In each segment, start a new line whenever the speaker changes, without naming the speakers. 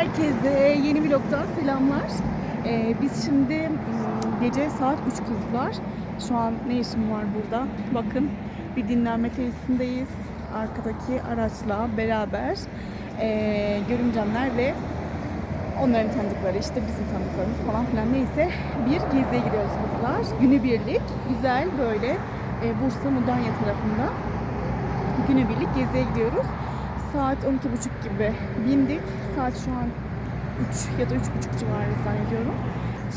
Herkese yeni vlogdan selamlar. Ee, biz şimdi mm, gece saat 3 kızlar. Şu an ne işim var burada? Bakın bir dinlenme tesisindeyiz. Arkadaki araçla beraber ee, görümcemler ve onların tanıdıkları işte bizim tanıdıklarımız falan filan neyse bir geziye gidiyoruz kızlar. Günübirlik güzel böyle e, Bursa Mudanya tarafında günübirlik geziye gidiyoruz. Saat 12.30 gibi bindik. Saat şu an 3 ya da 3.30 civarı zannediyorum.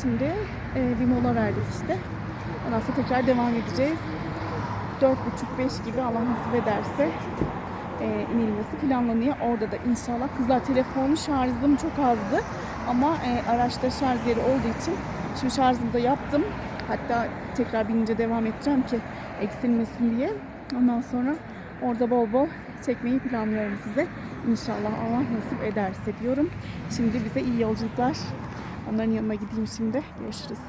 Şimdi e, bir mola verdik işte. Ondan sonra tekrar devam edeceğiz. 4.30-5 gibi Allah nasip ederse e, inilmesi planlanıyor. Orada da inşallah kızlar telefonu şarjım çok azdı. Ama e, araçta şarj yeri olduğu için şimdi şarjımı da yaptım. Hatta tekrar binince devam edeceğim ki eksilmesin diye. Ondan sonra orada bol bol çekmeyi planlıyorum size. İnşallah Allah nasip ederse diyorum. Şimdi bize iyi yolculuklar. Onların yanına gideyim şimdi. Görüşürüz.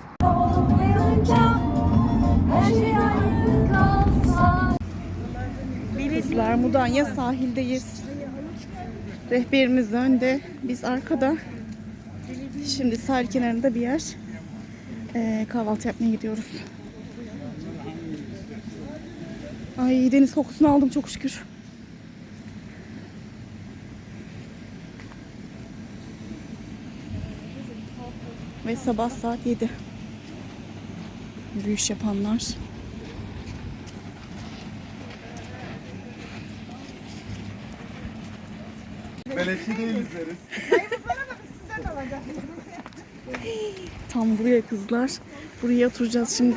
Kızlar Mudanya sahildeyiz. Rehberimiz önde, biz arkada. Şimdi sahil kenarında bir yer. Ee, kahvaltı yapmaya gidiyoruz. Ay deniz kokusunu aldım çok şükür. Ve sabah saat 7. Yürüyüş yapanlar.
Beleşi değil izleriz.
Tam buraya kızlar. Buraya oturacağız şimdi.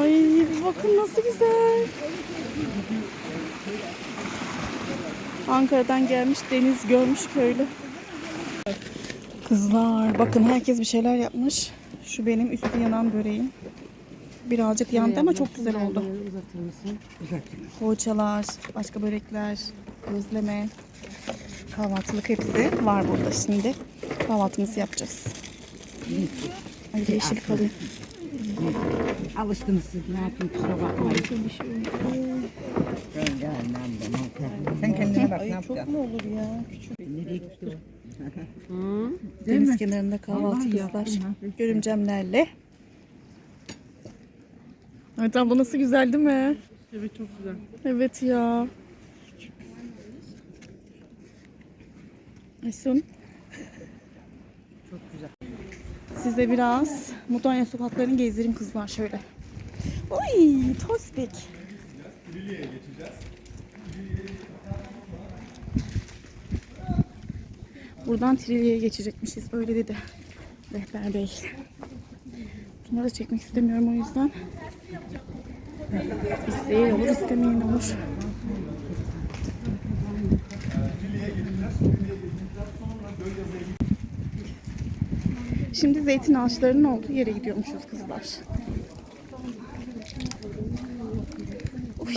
Ay bakın nasıl güzel. Ankara'dan gelmiş deniz görmüş köylü. Kızlar bakın herkes bir şeyler yapmış. Şu benim üstü yanan böreğim. Birazcık yandı ama çok güzel oldu. Poğaçalar, başka börekler, gözleme, kahvaltılık hepsi var burada şimdi. Kahvaltımızı yapacağız. Ay yeşillik alayım.
Alıştınız siz ne yapayım kusura bakmayın. Sen kendine bak ne yapacaksın?
mu olur ya?
Nereye gitti o?
Deniz kenarında kahvaltı kızlar. Görümcemlerle. Evet abla nasıl güzel değil mi?
Evet çok güzel.
Evet ya. Aysun.
Çok güzel.
Size biraz Mudanya sokaklarını gezdireyim kızlar şöyle. Oy tospik. Buradan Trilya'ya geçecekmişiz. Öyle dedi rehber bey. Bunları çekmek istemiyorum o yüzden. İsteyen olur, istemeyen olur. Şimdi zeytin ağaçlarının olduğu yere gidiyormuşuz kızlar. Uy.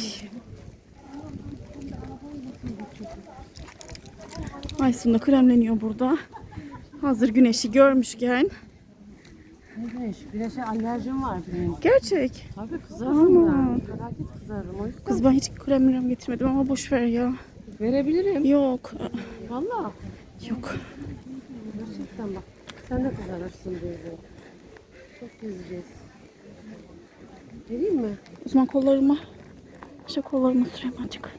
Aysun da kremleniyor burada. Hazır güneşi görmüşken.
Güneş, güneşe alerjim var benim.
Gerçek.
Tabii kızarırım
Aman.
ben. Felaket kızarırım o yüzden.
Kız ben hiç krem mrem getirmedim ama boş ver ya.
Verebilirim.
Yok.
Valla.
Yok.
Gerçekten bak. Sen de kızarırsın böyle. Çok gezeceğiz. Vereyim mi?
O zaman kollarıma işte kollarıma süreyim azıcık.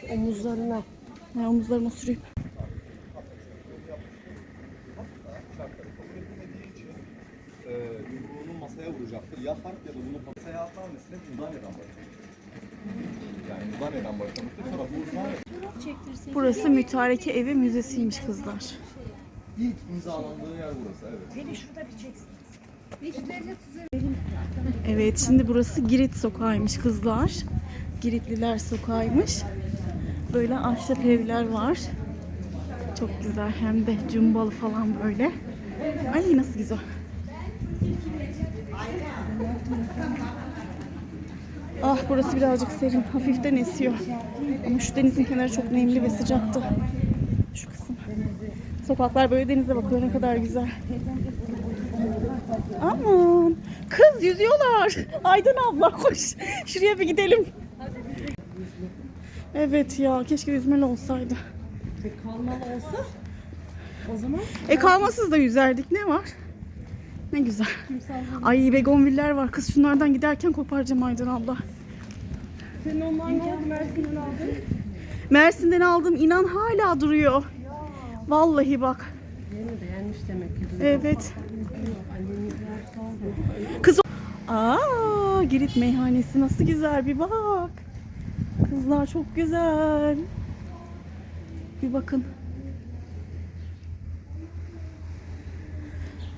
Şu omuzlarına.
Ya omuzlarıma süreyim.
Ee, yumruğunu masaya vuracaktır. Ya fark ya da bunu masaya atan nesine Mudanya'dan başlamıştır. Yani Mudanya'dan başlamıştır. Sonra Bursa
Burası Mütareke Evi Müzesi'ymiş kızlar.
ilk imzalandığı yer burası. Evet.
Evet şimdi burası Girit sokağıymış kızlar. Giritliler sokağıymış. Böyle ahşap evler var. Çok güzel hem de cumbalı falan böyle. Ay nasıl güzel. Ah burası birazcık serin. Hafiften esiyor. Ama şu denizin kenarı çok nemli ve sıcaktı. Şu kısım. Sokaklar böyle denize bakıyor ne kadar güzel. Aman kız yüzüyorlar. Aydın abla koş. Şuraya bir gidelim. Evet ya keşke yüzmeli olsaydı.
E, kalmalı olsa o zaman
E kalmasız da yüzerdik ne var? Ne güzel. Ay begonviller var. Kız şunlardan giderken koparacağım Aydın abla.
Sen ondan geldi Mersin'den aldın.
Mersin'den aldım inan hala duruyor. Vallahi bak.
Yeni beğenmiş demek ki.
Evet. Kız Aa, Girit meyhanesi nasıl güzel bir bak. Kızlar çok güzel. Bir bakın.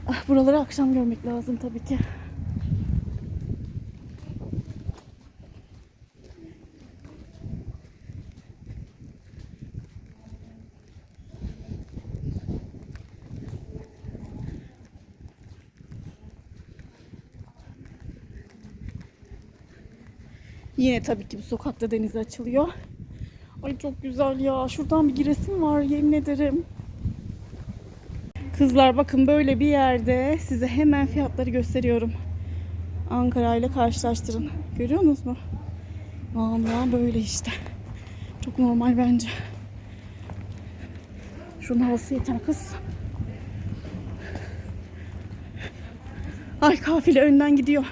Ah, buraları akşam görmek lazım tabii ki. Yine tabii ki bu sokakta denize açılıyor. Ay çok güzel ya. Şuradan bir giresim var yemin ederim. Kızlar bakın böyle bir yerde size hemen fiyatları gösteriyorum. Ankara ile karşılaştırın. Görüyorsunuz mu? Vallahi böyle işte. Çok normal bence. Şunun havası yeter kız. Ay kafile önden gidiyor.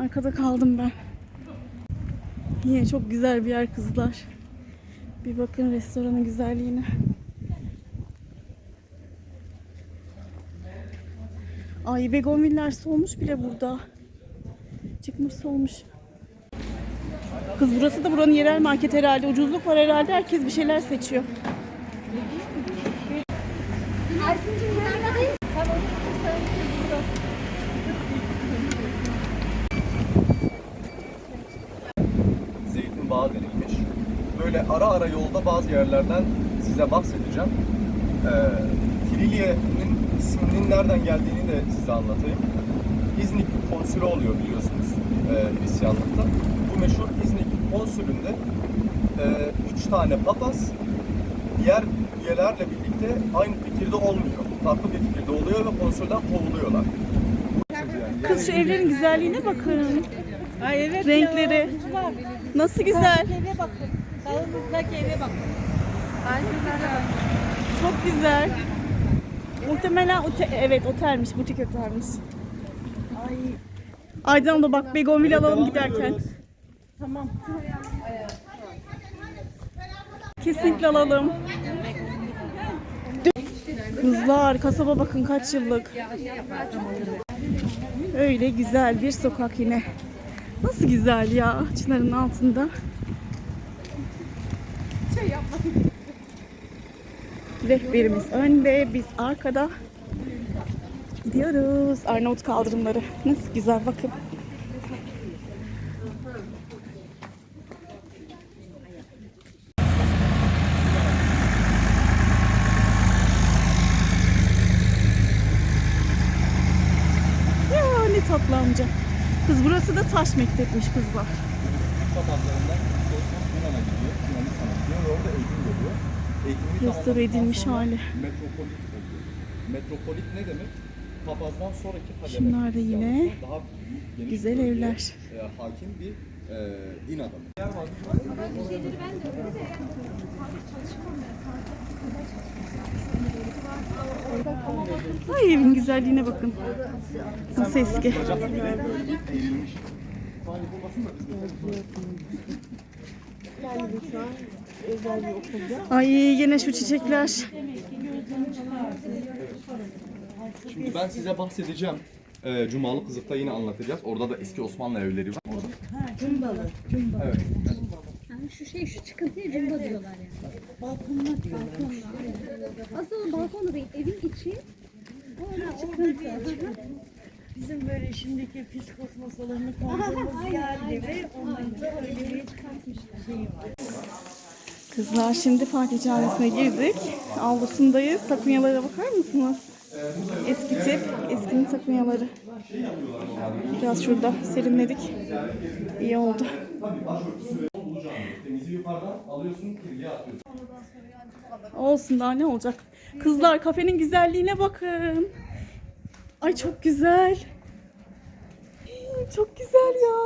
Arkada kaldım ben. Yine çok güzel bir yer kızlar. Bir bakın restoranın güzelliğine. Ay begonviller solmuş bile burada. Çıkmış solmuş. Kız burası da buranın yerel market herhalde. Ucuzluk var herhalde. Herkes bir şeyler seçiyor.
Zeytin ara ara yolda bazı yerlerden size bahsedeceğim. Ee, Trilye'nin isminin nereden geldiğini de size anlatayım. İznik konsülü oluyor biliyorsunuz e, Hristiyanlıkta. Bu meşhur İznik konsülünde e, üç tane papaz diğer üyelerle birlikte aynı fikirde olmuyor. Farklı bir fikirde oluyor ve konsülden kovuluyorlar.
Kız şu evlerin güzelliğine bakın. Ay evet Renkleri. Nasıl güzel.
Eve bakın. Sağımızdaki eve bakın.
Çok güzel. Muhtemelen ote evet otelmiş, butik otelmiş. Ay. Aydan da bak begonvil alalım giderken.
Tamam.
Kesinlikle alalım. Kızlar kasaba bakın kaç yıllık. Öyle güzel bir sokak yine. Nasıl güzel ya çınarın altında. Rehberimiz önde, biz arkada. Gidiyoruz. Arnavut kaldırımları. Nasıl güzel bakın. Ne tatlı amca. Kız burası da taş mektepmiş kızlar.
papazlarından Sosmos Yunan'a gidiyor, Ve orada eğitim görüyor. Eğitimini
Restore edilmiş
sonra
hali.
Metropolit oluyor. Metropolit ne demek? Papazdan sonraki kademe.
Şunlar da yine
daha büyük, geniş
güzel
bölgeye,
evler.
e, hakim bir e, din adamı. Yer var.
Ay evin güzelliğine bakın. Nasıl eski.
Eğrilmiş.
Ay yine şu çiçekler.
Şimdi ben size bahsedeceğim. E, Cumalı Kızık'ta yine anlatacağız. Orada da eski Osmanlı evleri var.
Cumbalı.
Evet.
Yani şu şey şu çıkıntıya cumba diyorlar yani. Balkonla diyorlar. Aslında balkonda değil evin içi. Öyle çıkıntı.
Bizim böyle şimdiki fiskos masalarını koyduğumuz geldi ve onların da öyle bir şeyi var.
Kızlar şimdi Fatih Camisi'ne girdik. Avlusundayız. Takunyalara bakar mısınız? Eski tip, eskinin takunyaları. Biraz şurada serinledik. İyi oldu. Olsun daha ne olacak? Kızlar kafenin güzelliğine bakın. Ay çok güzel. Çok güzel ya.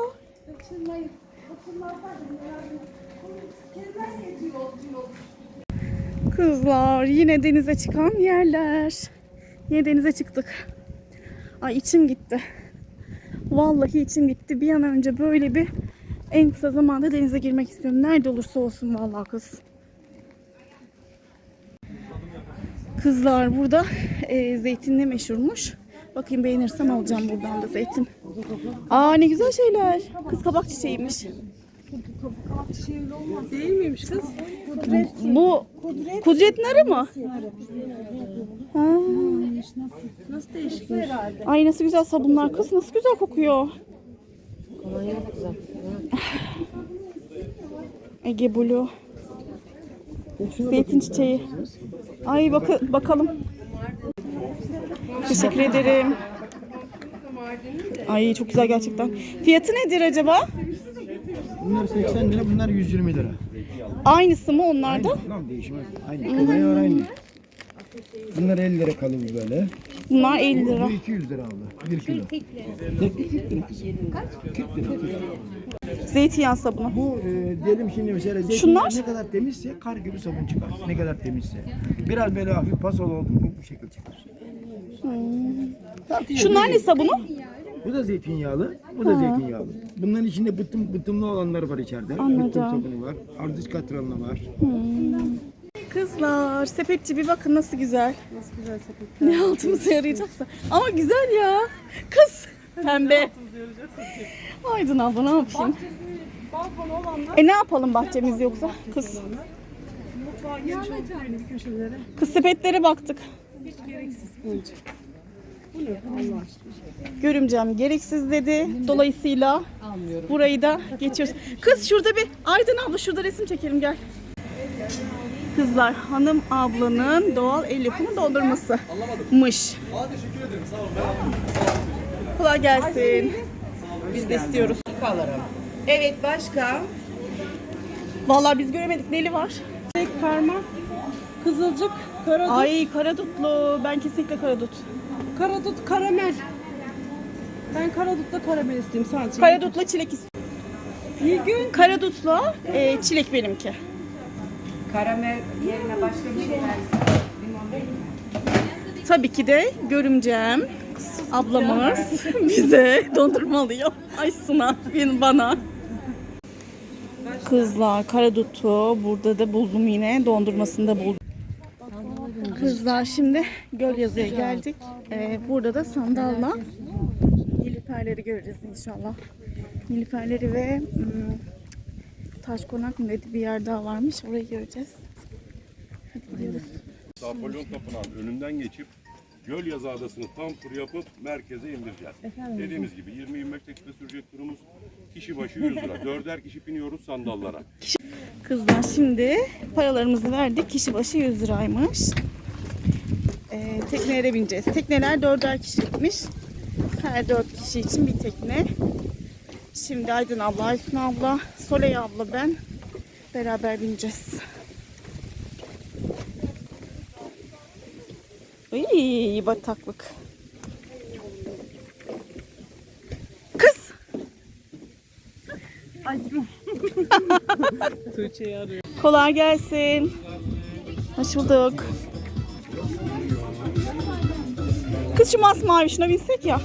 Kızlar yine denize çıkan yerler. Yine denize çıktık. Ay içim gitti. Vallahi içim gitti. Bir an önce böyle bir en kısa zamanda denize girmek istiyorum. Nerede olursa olsun vallahi kız. Kızlar burada e, zeytinli meşhurmuş. Bakayım beğenirsem alacağım buradan da zeytin. Aa ne güzel şeyler. Kız kabak çiçeğiymiş.
Değil miymiş kız?
Bu kudret narı mı? Ha.
Nasıl değişikmiş?
Ay nasıl güzel sabunlar kız nasıl güzel kokuyor.
Kolonya da güzel.
Ege Blue. Zeytin çiçeği. Ay bak bakalım. Teşekkür ederim. Ay çok güzel gerçekten. Fiyatı nedir acaba?
Bunlar 80 lira, bunlar 120 lira.
Aynısı mı onlarda?
Tamam değişmez. Aynı kolay aynı. Bunlar 50 lira kalıbı böyle.
Bunlar 50 lira.
Bu 200 lira aldı. 1 kilo. Tekli 40 lira kızım. 40 lira. 40 lira.
Zeytinyağı sabunu.
Bu e, diyelim şimdi mesela zeytin
Şunlar?
ne kadar temizse kar gibi sabun çıkar. Ne kadar temizse. Biraz böyle hafif pasol oldu mu bu şekil çıkar. Tartıya
Şunlar ne sabunu?
Bu da zeytinyağlı, bu da zeytinyağlı. Bunların içinde bıtım, bıtımlı olanlar var içeride.
Anladım.
Bıtım sabunu var, ardıç katranlı var.
Kızlar sepetçi bir bakın nasıl güzel.
Nasıl güzel sepet.
Ne altımıza yarayacaksa. Ama güzel ya. Kız pembe. Aydın abla ne yapayım?
Balkon olanlar
E ne yapalım bahçemiz yoksa? Kız.
mutfağa geniş köşelere.
Kız sepetlere baktık.
Hiç gereksiz önce. Bu ne Allah aşkına?
Görümcem gereksiz dedi. Dolayısıyla burayı da geçiyoruz. Kız şurada bir Aydın abla şurada resim çekelim gel. Kızlar hanım ablanın doğal el yapımı dondurması. Mış.
Aa teşekkür ederim sağ olun.
Kolay gelsin. Biz de istiyoruz.
Evet başka?
Vallahi biz göremedik. Neli var?
Tek parmak, kızılcık, karadut,
Ay karadutlu. Ben kesinlikle karadut.
Karadut, karamel. Ben karadutla karamel isteyeyim sadece.
Karadutla çilek istiyorum.
Nilgün.
Karadutla e, çilek benimki.
Karamel yerine başka bir şey versin. Limon değil mi?
Tabii ki de görümcem ablamız bize dondurma alıyor. Ay Suna bin bana. Kızlar karadutu burada da buldum yine dondurmasını da buldum. Kızlar şimdi Gölyazı'ya geldik. Ee, burada da sandalla nilüferleri göreceğiz inşallah. Nilüferleri ve hmm, taş konak mı dedi bir yer daha varmış orayı göreceğiz. Hadi gidiyoruz.
Napolyon Tapınağı'nın önünden geçip Gölyazı Adası'nı tam tur yapıp merkeze indireceğiz. Dediğimiz gibi 20-25 dakika sürecek turumuz kişi başı 100 lira. Dörder kişi biniyoruz sandallara.
Kızlar şimdi paralarımızı verdik. Kişi başı 100 liraymış. Ee, teknelere bineceğiz. Tekneler dörder kişilikmiş. Her dört kişi için bir tekne. Şimdi Aydın abla, Aysun abla, Soley abla ben beraber bineceğiz. Iy, bataklık. Kız! Kolay gelsin. Hoş bulduk. Kız şu masmavi şuna binsek ya.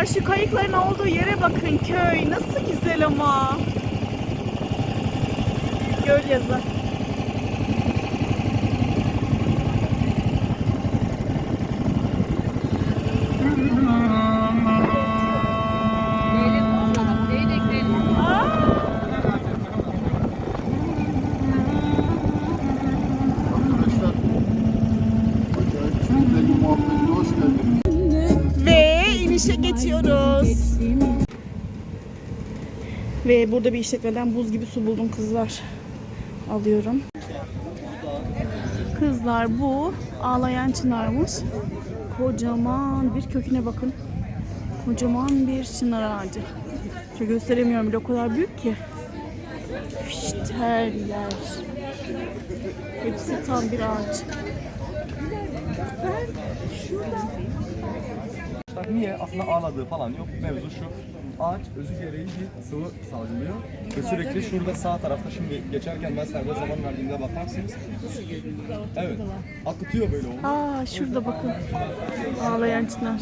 Kızlar kayıkların olduğu yere bakın köy. Nasıl güzel ama. Göl yazı. Ve burada bir işletmeden buz gibi su buldum kızlar. Alıyorum. Kızlar bu ağlayan çınarmış. Kocaman bir köküne bakın. Kocaman bir çınar ağacı. Şöyle gösteremiyorum bile o kadar büyük ki. Fişt, her yer. Hepsi tam bir ağaç.
Niye? Aslında ağladığı falan yok. Mevzu şu. Ağaç özü gereği bir sıvı salgılıyor. Ve sürekli şurada sağ tarafta şimdi geçerken ben serbest zaman verdiğimde bakarsınız. Evet. Akıtıyor böyle onu.
Aa şurada bakın. Ağlayan çınar.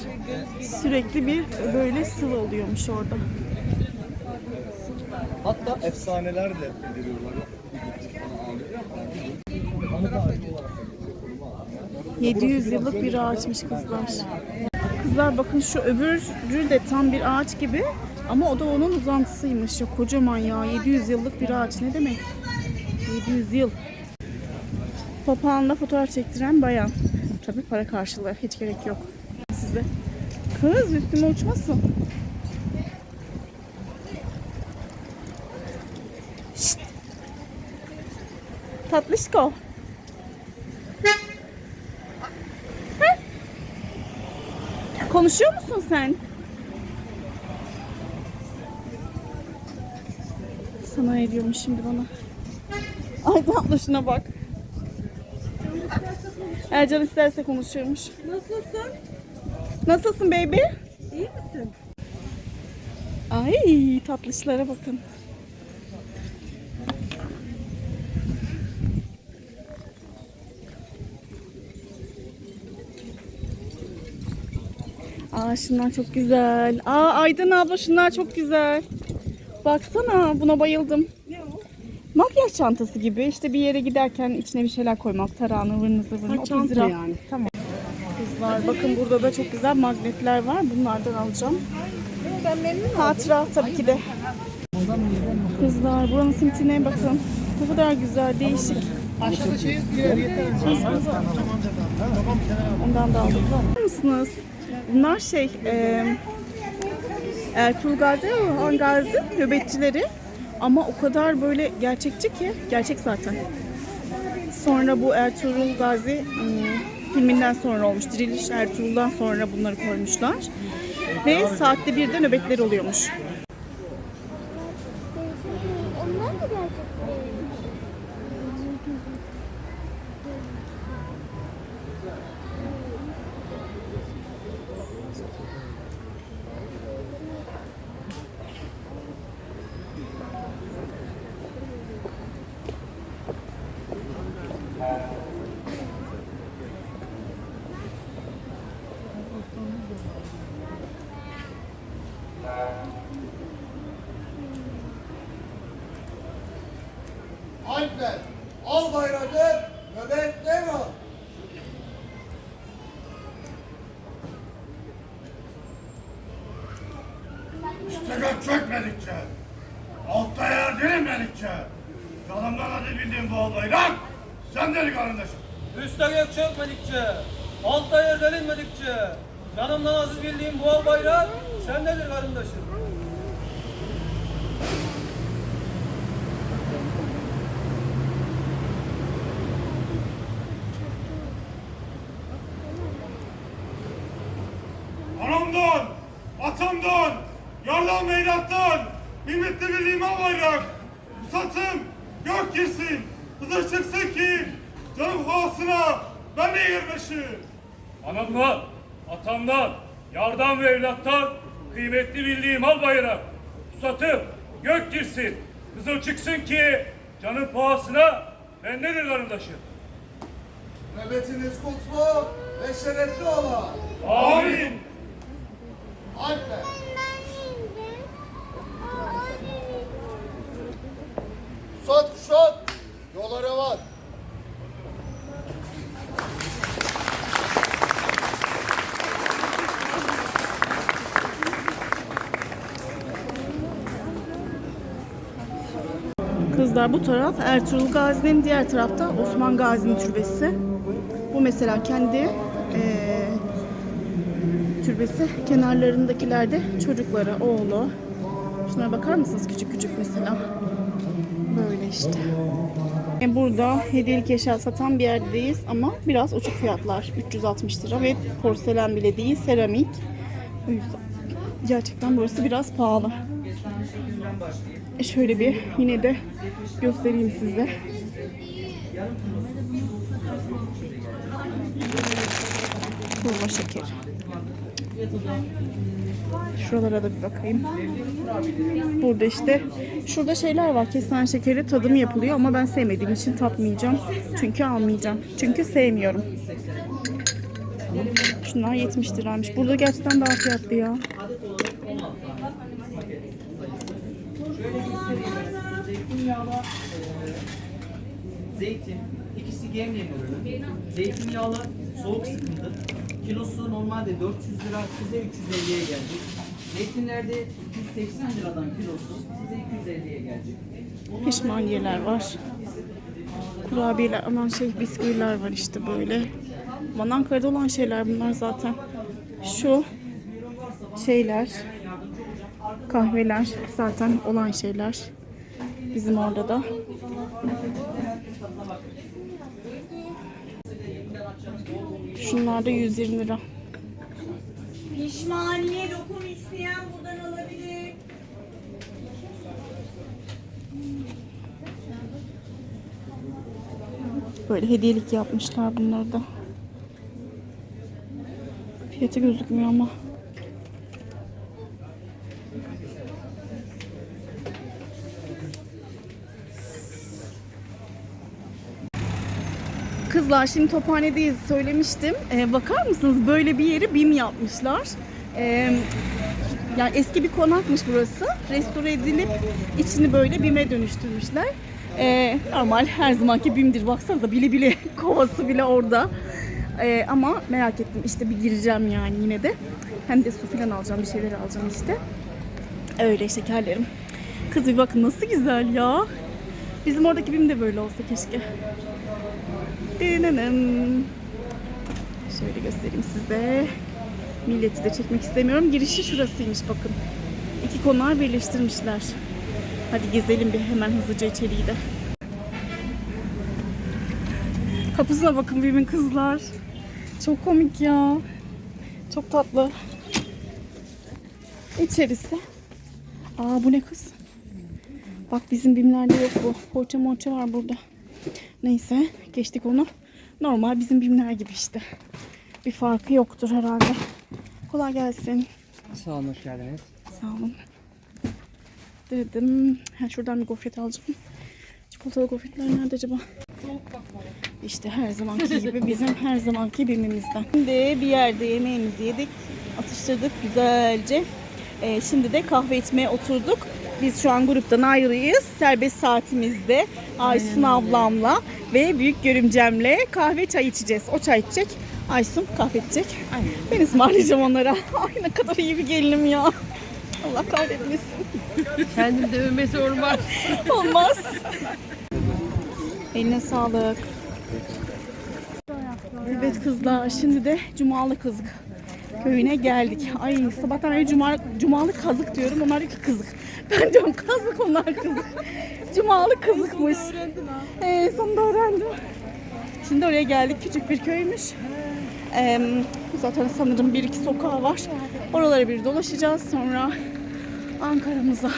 Sürekli bir böyle sıvı oluyormuş orada.
Hatta efsaneler de olarak da geçiyor.
700 yıllık bir ağaçmış kızlar. Kızlar bakın şu öbürü de tam bir ağaç gibi ama o da onun uzantısıymış. Ya kocaman ya 700 yıllık bir ağaç ne demek? 700 yıl. Papağanla fotoğraf çektiren bayan. Tabii para karşılığı hiç gerek yok size. Kız üstüme uçmasın. Şşt. Tatlışko. Konuşuyor musun sen? Sana ne diyormuş şimdi bana? Ay tatlı şuna bak. Ercan isterse konuşuyormuş.
Nasılsın?
Nasılsın baby?
İyi misin?
Ay tatlışlara bakın. Aa şunlar çok güzel. Aa Aydın abla şunlar çok güzel. Baksana buna bayıldım.
Ne o?
Makyaj çantası gibi işte bir yere giderken içine bir şeyler koymak. Tarağını, vırını, zıvırını.
Ha,
30
çanta
lira.
yani. Tamam.
Kızlar bakın burada da çok güzel magnetler var. Bunlardan alacağım.
Ben memnun
Hatıra tabii ki de. Kızlar buranın simtine bakın. Ne kadar güzel, değişik.
Aşağıda şey
Ondan da aldım. Musunuz? Bunlar şey, e, Ertuğrul Gazi, Orhan Gazi nöbetçileri. Ama o kadar böyle gerçekçi ki, gerçek zaten. Sonra bu Ertuğrul Gazi hmm, filminden sonra olmuş. Diriliş Ertuğrul'dan sonra bunları koymuşlar. Ve saatte bir de nöbetleri oluyormuş.
Onlar da gerçek değil.
Alper, al bayrağı, nöbet devam.
Üste gök çökmedikçe, altta yer dirilmedikçe, canımdan hadi bildiğim bu olaylar, sen deli kardeşim.
Üste gök çökmedikçe, altta yer delinmedikçe, canımdan aziz bildiğim bu al bayrak sendedir karındaşım.
Anamdan, atamdan, yardan al bayrak, satım, gök girsin, hızır çıksın ki canım havasına ben de yerleşim.
Anamdan, atamdan, yardan ve evlattan kıymetli bildiğim al bayrak. Pusatım, gök girsin, kızıl çıksın ki canın pahasına bendedir karındaşım.
Nöbetiniz kutlu ve şerefli ola.
Amin.
Alper. Kuşat kuşat. Yola revan.
Kızlar bu taraf Ertuğrul Gazi'nin diğer tarafta Osman Gazi'nin türbesi. Bu mesela kendi eee, türbesi. Kenarlarındakiler de çocukları, oğlu. Şunlara bakar mısınız küçük küçük mesela. Böyle işte. E, Burada hediyelik eşya satan bir yerdeyiz ama biraz uçuk fiyatlar. 360 lira ve porselen bile değil, seramik. O gerçekten burası biraz pahalı. E, Şöyle bir yine de göstereyim size. Kurma şekeri. Şuralara da bir bakayım. Burada işte şurada şeyler var. Kestane şekeri tadımı yapılıyor ama ben sevmediğim için tatmayacağım. Çünkü almayacağım. Çünkü sevmiyorum. Şunlar 70 liraymış. Burada gerçekten daha fiyatlı ya.
Zeytin ikisi gemliğin ürünü. Zeytinyağlı soğuk sıkıntı. Kilosu normalde 400 lira size 350'ye gelecek. Zeytinlerde 280 liradan kilosu size 250'ye gelecek.
Pişmaniyeler var. Kurabiyeler, aman şey bisküviler var işte böyle. Aman Ankara'da olan şeyler bunlar zaten. Şu şeyler, kahveler zaten olan şeyler. Bizim orada da. Şunlar da 120 lira.
Pişmaniye lokum isteyen buradan alabilir.
Böyle hediyelik yapmışlar bunları da. Fiyatı gözükmüyor ama. Kızlar şimdi Tophane'deyiz söylemiştim. Ee, bakar mısınız böyle bir yeri BİM yapmışlar. Ee, yani eski bir konakmış burası. Restore edilip içini böyle BİM'e dönüştürmüşler. Ee, normal her zamanki BİM'dir. Baksanıza bile bile kovası bile orada. Ee, ama merak ettim işte bir gireceğim yani yine de. Hem de su falan alacağım bir şeyler alacağım işte. Öyle şekerlerim. Kız bir bakın nasıl güzel ya. Bizim oradaki BİM de böyle olsa keşke. Şöyle göstereyim size. Milleti de çekmek istemiyorum. Girişi şurasıymış bakın. İki konağı birleştirmişler. Hadi gezelim bir hemen hızlıca içeriği de. Kapısına bakın birbirinin kızlar. Çok komik ya. Çok tatlı. İçerisi. Aa bu ne kız? Bak bizim bimlerde yok bu. Poğaça moğaça var burada. Neyse geçtik onu. Normal bizim bimler gibi işte. Bir farkı yoktur herhalde. Kolay gelsin.
Sağ olun, hoş geldiniz.
Sağ olun. Dedim. Ha, şuradan bir gofret alacağım. Çikolatalı gofretler nerede acaba? İşte her zamanki gibi bizim her zamanki bimimizden. Şimdi bir yerde yemeğimizi yedik. Atıştırdık güzelce. Ee, şimdi de kahve içmeye oturduk. Biz şu an gruptan ayrıyız. Serbest saatimizde Aysun ablamla ve büyük görümcemle kahve çay içeceğiz. O çay içecek. Aysun kahve içecek. Ben ısmarlayacağım onlara. Ay ne kadar iyi bir gelinim ya. Allah kahretmesin.
Kendim de övmesi olmaz.
Olmaz. Eline sağlık. Evet kızlar şimdi de Cumalı Kızık köyüne geldik. Ay sabahtan beri Cuma, Cumalı Kazık diyorum. Onlar diyor ki kızık. Ben diyorum kazık onlar kızık. Cumalı Kızıkmış. Ee, sonunda öğrendim. Şimdi oraya geldik. Küçük bir köymüş. Ee, zaten sanırım bir iki sokağı var. Oralara bir dolaşacağız. Sonra Ankara'mıza.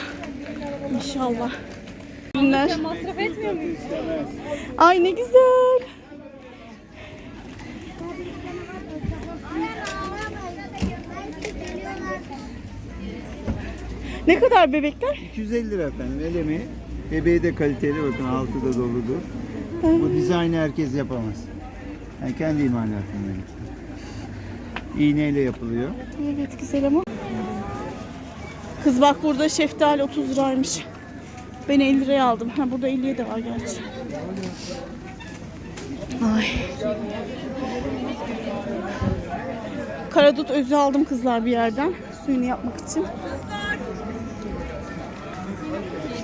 İnşallah. Günler.
Masraf etmiyor muyuz?
Ay ne güzel. Ne kadar bebekler?
250 lira efendim. El emeği. Bebeği de kaliteli bakın altı da doludur. Bu dizaynı herkes yapamaz. Yani kendi imalatımdan. İğneyle yapılıyor.
Evet güzel ama. Kız bak burada şeftali 30 liraymış. Ben 50 liraya aldım. Ha burada 50'ye de var gerçi. Ay. Karadut özü aldım kızlar bir yerden. Suyunu yapmak için.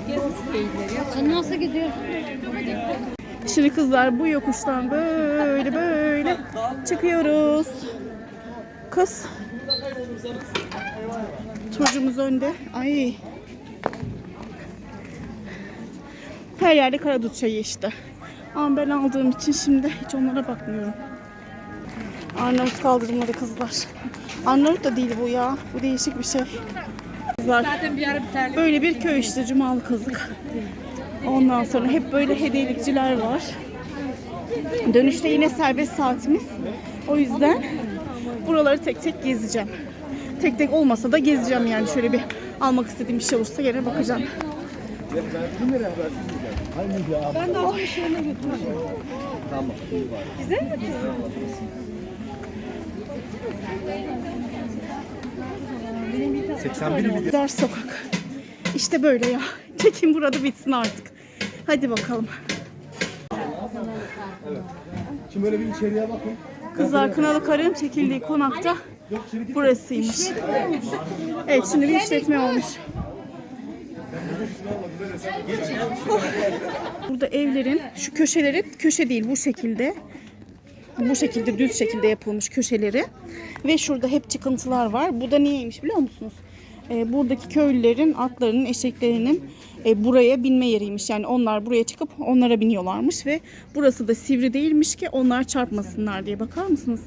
Sen nasıl gidiyorsun?
Şimdi kızlar bu yokuştan böyle böyle çıkıyoruz. Kız. Turcumuz önde. Ay. Her yerde karadut çayı işte. Ama ben aldığım için şimdi hiç onlara bakmıyorum. Arnavut kaldırımları kızlar. Arnavut da değil bu ya. Bu değişik bir şey. Kızlar. Böyle bir köy işte Cumalı Kazık. Ondan sonra hep böyle hediyelikçiler var. Dönüşte yine serbest saatimiz. O yüzden buraları tek tek gezeceğim. Tek tek olmasa da gezeceğim yani şöyle bir almak istediğim bir şey olursa yine bakacağım. Ben de almış yerine götüreceğim. Tamam. Güzel mi kızım? Dar sokak. İşte böyle ya. Çekim burada bitsin artık. Hadi bakalım.
Şimdi böyle bir içeriye bakın.
Kızlar Kınalı Karı'nın çekildiği konakta burasıymış. Evet şimdi bir işletme olmuş. Burada evlerin şu köşeleri köşe değil bu şekilde. Bu şekilde düz şekilde yapılmış köşeleri. Ve şurada hep çıkıntılar var. Bu da niyeymiş biliyor musunuz? Ee, buradaki köylülerin atlarının, eşeklerinin e, buraya binme yeriymiş. Yani onlar buraya çıkıp onlara biniyorlarmış ve burası da sivri değilmiş ki onlar çarpmasınlar diye. Bakar mısınız?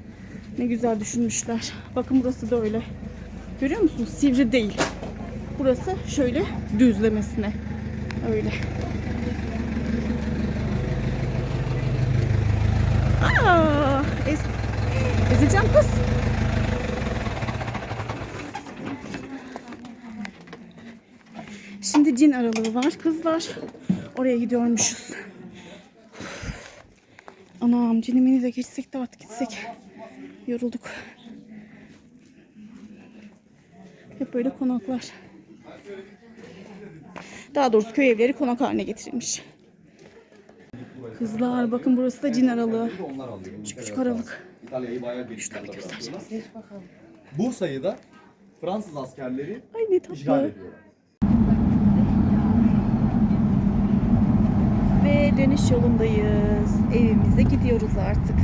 Ne güzel düşünmüşler. Bakın burası da öyle. Görüyor musunuz? Sivri değil. Burası şöyle düzlemesine. Öyle. Aa, ez, ezeceğim kız. Şimdi cin aralığı var kızlar. Oraya gidiyormuşuz. Anam cinimini de geçsek de artık gitsek. Yorulduk. Hep böyle konaklar. Daha doğrusu köy evleri konak haline getirilmiş. Kızlar bakın burası da cin aralığı. Şu küçük aralık.
İtalya'yı bayağı
bir
geliştiriyorlar.
göstereceğim.
Bursa'yı da Fransız askerleri
Ay ne
işgal
tatlı.
ediyorlar.
Ve dönüş yolundayız. Evimize gidiyoruz artık.